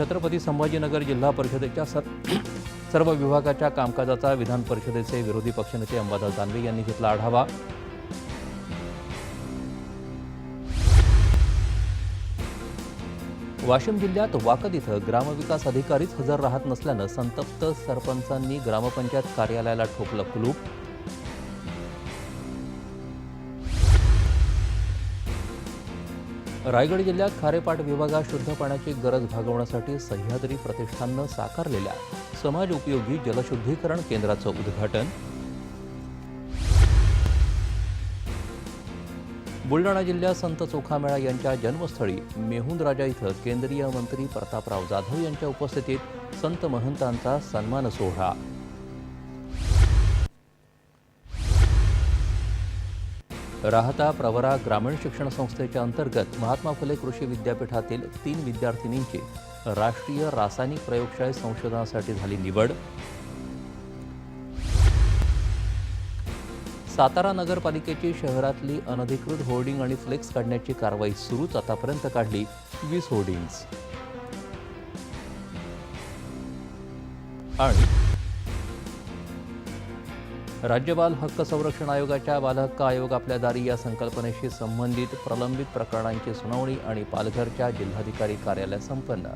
छत्रपती संभाजीनगर जिल्हा परिषदेच्या सर सर्व विभागाच्या कामकाजाचा विधान परिषदेचे विरोधी पक्षनेते अंबादास दानवे यांनी घेतला आढावा. वाशिम जिल्ह्यात वाकद इथं ग्रामविकास अधिकारीच हजर राहत नसल्यानं संतप्त सरपंचांनी ग्रामपंचायत कार्यालयाला ठोकलं कुलूप. रायगड जिल्ह्यात खारेपाट विभागात शुद्ध पाण्याची गरज भागवण्यासाठी सह्याद्री प्रतिष्ठाननं साकारलेल्या समाज उपयोगी जलशुद्धीकरण केंद्राचं उद्घाटन. बुलढाणा जिल्ह्यात संत चोखामेळा यांच्या जन्मस्थळी मेहुंदराजा इथं केंद्रीय मंत्री प्रतापराव जाधव यांच्या उपस्थितीत संत महंतांचा सन्मान सोहळा. राहता प्रवरा ग्रामीण शिक्षण संस्थेच्या अंतर्गत महात्मा फुले कृषी विद्यापीठातील तीन विद्यार्थिनींची राष्ट्रीय रासायनिक प्रयोगशाळेत संशोधनासाठी झाली निवड. सातारा नगरपालिकेची शहरातली अनधिकृत होर्डिंग आणि फ्लेक्स काढण्याची कारवाई सुरूच आतापर्यंत काढली वीस होर्डिंग्ज आणि राज्य बाल हक्क संरक्षण आयोगाच्या बालहक्क आयोग आपल्या दारी या संकल्पनेशी संबंधित प्रलंबित प्रकरणांची सुनावणी आणि पालघरच्या जिल्हाधिकारी कार्यालयात संपन्न.